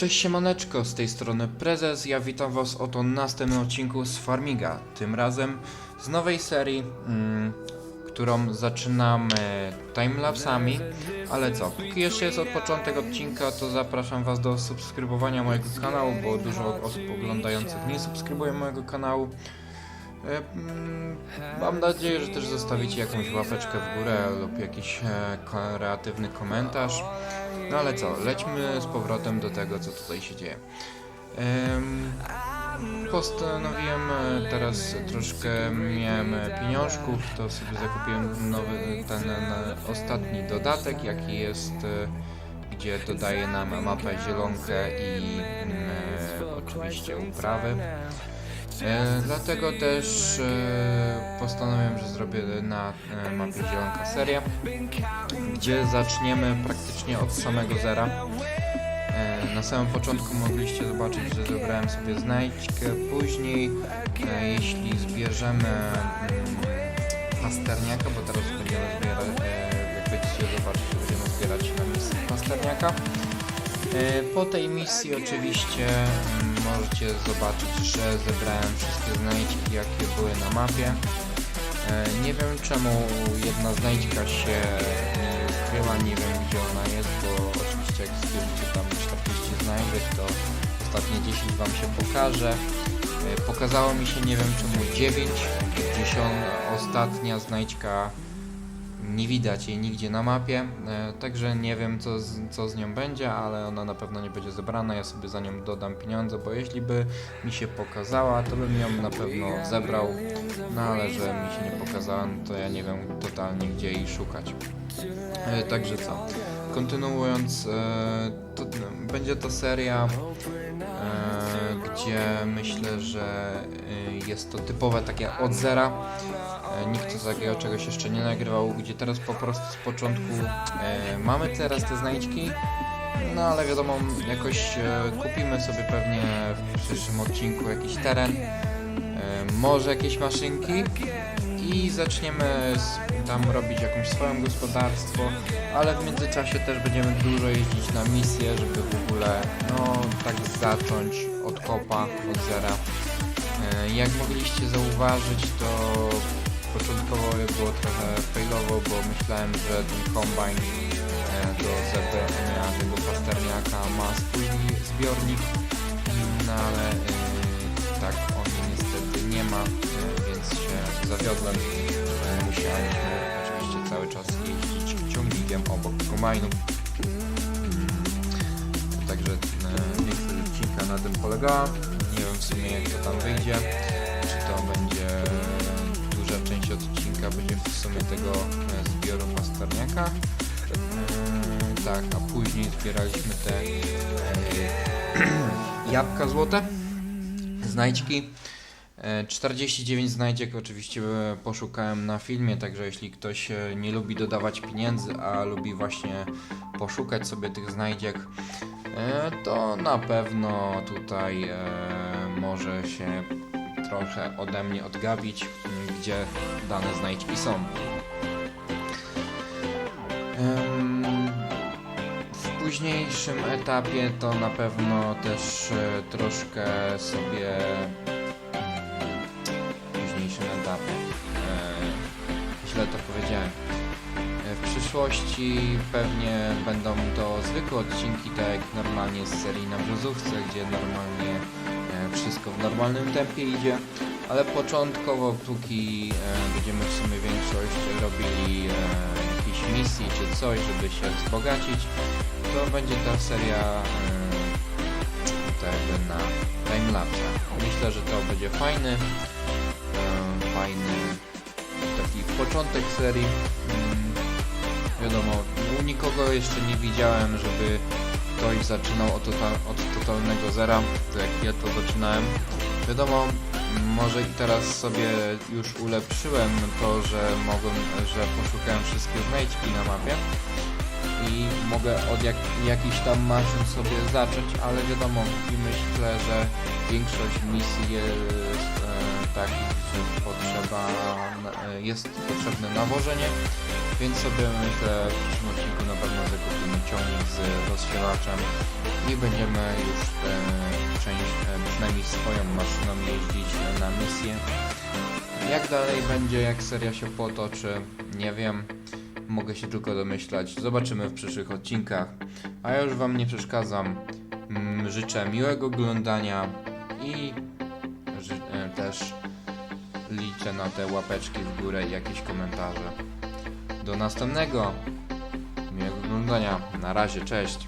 Cześć siemaneczko, z tej strony Prezes, ja witam was oto na następnym odcinku z Farmiga. Tym razem z nowej serii, mm, którą zaczynamy timelapsami. Ale co, póki jeszcze jest od początek odcinka, to zapraszam was do subskrybowania mojego kanału, bo dużo osób oglądających nie subskrybuje mojego kanału. E, mm, Mam nadzieję, że też zostawicie jakąś łapeczkę w górę lub jakiś e, kreatywny komentarz. No ale co, lećmy z powrotem do tego, co tutaj się dzieje. Em, postanowiłem e, teraz troszkę miałem pieniążków, to sobie zakupiłem nowy, ten ostatni dodatek, jaki jest, gdzie dodaje nam mapę zielonkę i mm, oczywiście uprawy. E, dlatego też e, postanowiłem, że zrobię na e, mapie zielonka serię, gdzie zaczniemy praktycznie od samego zera. E, na samym początku mogliście zobaczyć, że zebrałem sobie znajdźkę. Później, e, jeśli zbierzemy mm, pasterniaka, bo teraz będziemy zbierać, e, jak będziecie zobaczyć, będziemy zbierać na pasterniaka. E, Po tej misji oczywiście możecie zobaczyć, że zebrałem wszystkie znajdźki, jakie były na mapie. E, Nie wiem czemu jedna znajdźka się nie ukryła, nie wiem gdzie ona jest, bo oczywiście jak zbierzecie tam 40 znajdek, to ostatnie 10 wam się pokaże. E, Pokazało mi się nie wiem czemu 9, 10 ostatnia znajdźka nie widać jej nigdzie na mapie, e, także nie wiem co z, co z nią będzie, ale ona na pewno nie będzie zebrana, ja sobie za nią dodam pieniądze, bo jeśli by mi się pokazała, to bym ją na pewno zebrał, no ale że mi się nie pokazała, no to ja nie wiem totalnie gdzie jej szukać. E, Także co, kontynuując, e, to, będzie to seria, gdzie myślę, że jest to typowe takie od zera, E, Nikt takiego czegoś jeszcze nie nagrywał, gdzie teraz po prostu z początku e, mamy teraz te znajdźki, no ale wiadomo, jakoś e, kupimy sobie pewnie w przyszłym odcinku jakiś teren, e, może jakieś maszynki i zaczniemy z, tam robić jakąś swoją gospodarstwo, ale w międzyczasie też będziemy dużo jeździć na misje, żeby w ogóle no tak zacząć od kopa, od zera. E, Jak mogliście zauważyć, to początkowo było trochę failowo, bo myślałem, że ten kombajn e, do zebrania tego pasterniaka ma swój zbiornik, no ale e, tak on niestety nie ma, e, więc się zawiodłem. Musiałem oczywiście cały czas jeździć ciągnikiem obok kombajnu. Mm, Także większość odcinka na tym polegała. Nie wiem w sumie jak to tam wyjdzie. Czy to będzie duża część odcinka będzie w sumie tego e, zbioru pasterniaka. E, tak, a później zbieraliśmy te e, jabłka złote, znajdźki. E, 49 znajdziek oczywiście poszukałem na filmie, także jeśli ktoś nie lubi dodawać pieniędzy, a lubi właśnie poszukać sobie tych znajdziek, to na pewno tutaj może się trochę ode mnie odgabić, gdzie dane znajdźki są. W późniejszym etapie to na pewno też e, troszkę sobie mm, w późniejszym etapie e, źle to powiedziałem. E, W przyszłości pewnie będą to zwykłe odcinki, tak jak normalnie z serii na brzozówce, gdzie normalnie wszystko w normalnym tempie idzie, ale początkowo, póki e, będziemy w sumie większość robili e, jakiejś misji czy coś, żeby się wzbogacić, to będzie ta seria e, tak na timelapse. Myślę, że to będzie fajny, e, fajny taki początek serii. Mm, wiadomo, u nikogo jeszcze nie widziałem, żeby ktoś zaczynał od, total, od totalnego zera, tak jak ja to zaczynałem. Wiadomo, może i teraz sobie już ulepszyłem to, że mogłem, że poszukałem wszystkie znajdźki na mapie i mogę od jak, tam maszyn sobie zacząć, ale wiadomo, i myślę, że większość misji jest e, takich, że potrzeba, e, jest potrzebne nawożenie Więc sobie myślę w przyszłym odcinku na pewno zakupimy ciągnik z rozsielaczem i będziemy już tę część, e, przynajmniej swoją maszyną jeździć na misję. Jak dalej będzie, jak seria się potoczy, nie wiem. Mogę się tylko domyślać. Zobaczymy w przyszłych odcinkach. A ja już Wam nie przeszkadzam. Mm, Życzę miłego oglądania i e, też liczę na te łapeczki w górę i jakieś komentarze. Do następnego. Miłego oglądania. Na razie, cześć.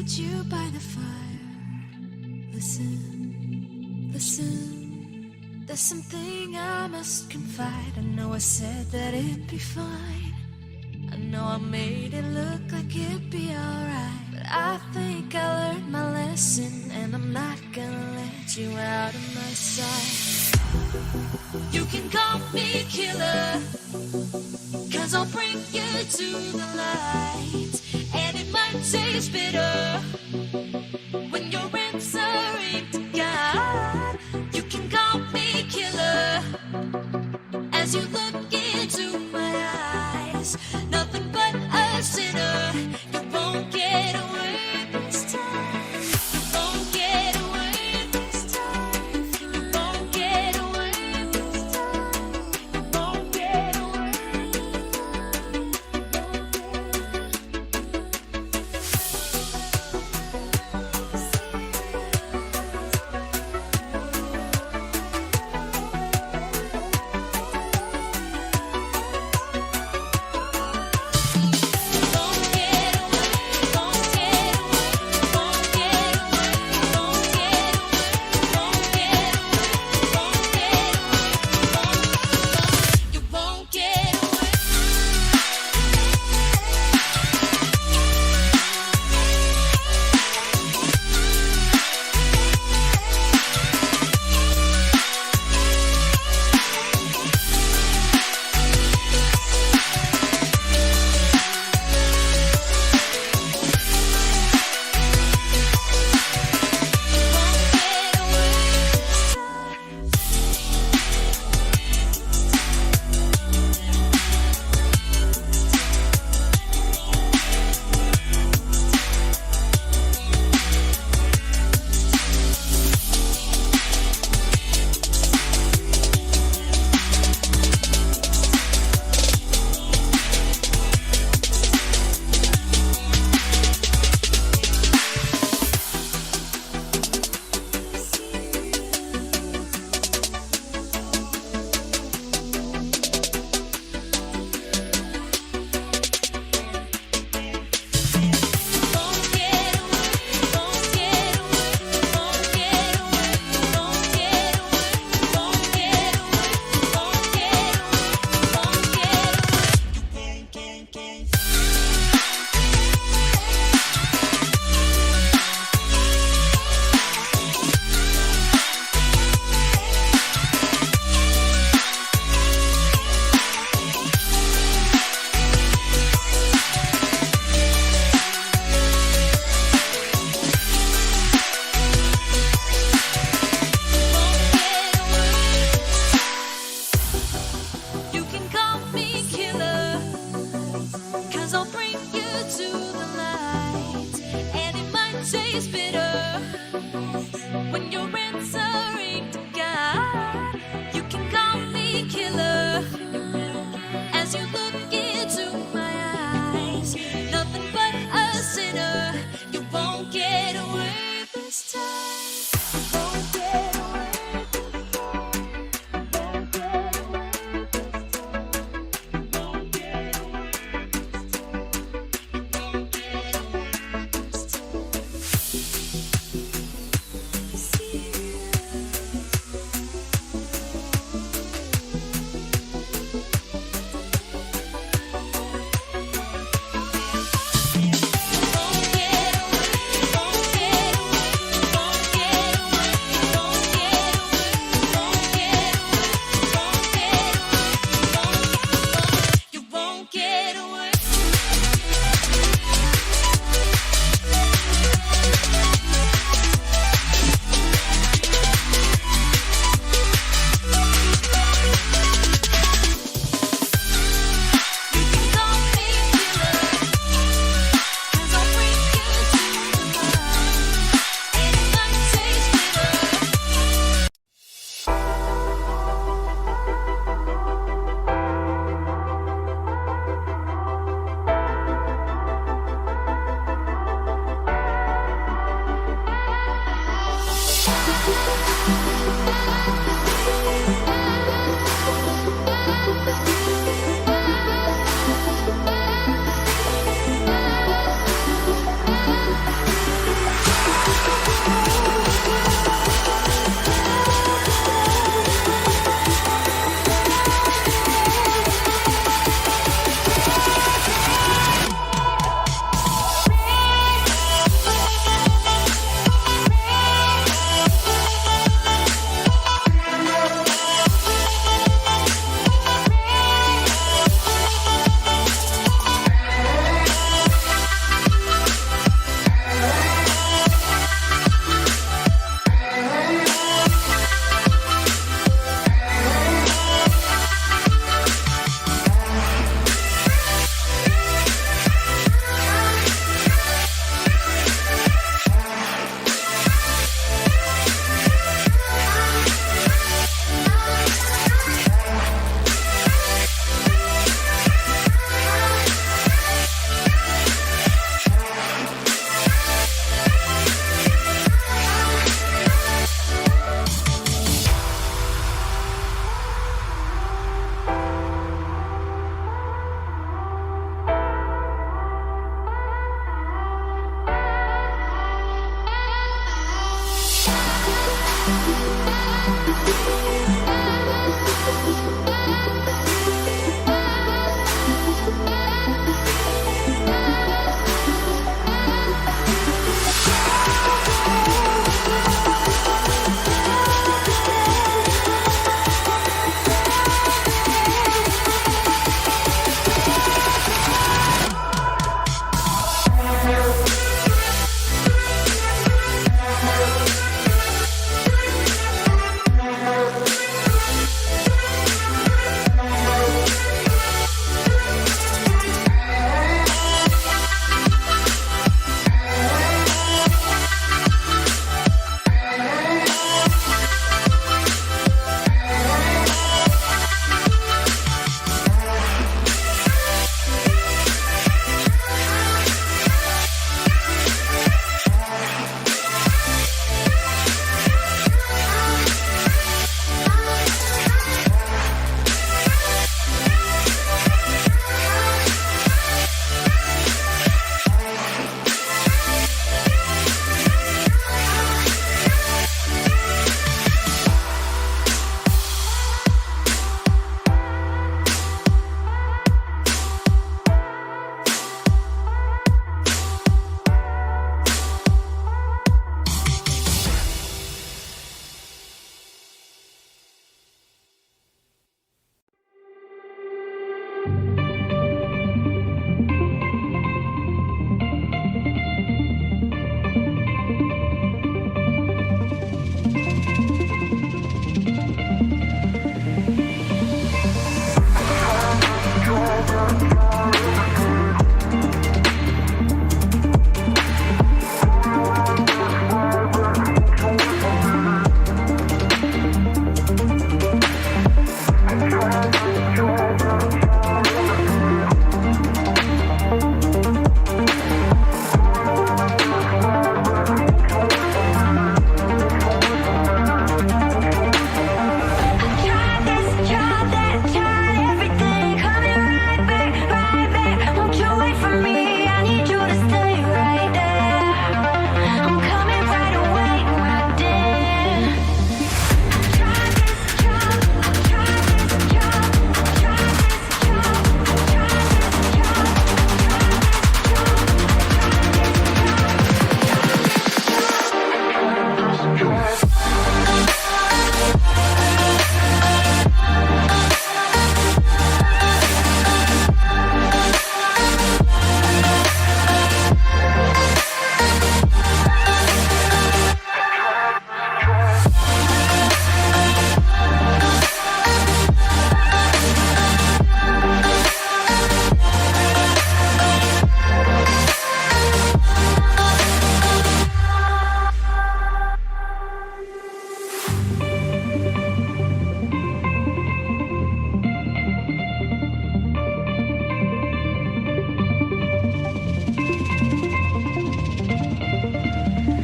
meet you by the fire. Listen, listen. There's something I must confide. I know I said that it'd be fine. I know I made it look like it'd be alright. But I think I learned my lesson, and I'm not gonna let you out of my sight. You can call. Cause I'll bring you to the light, and it might taste bitter.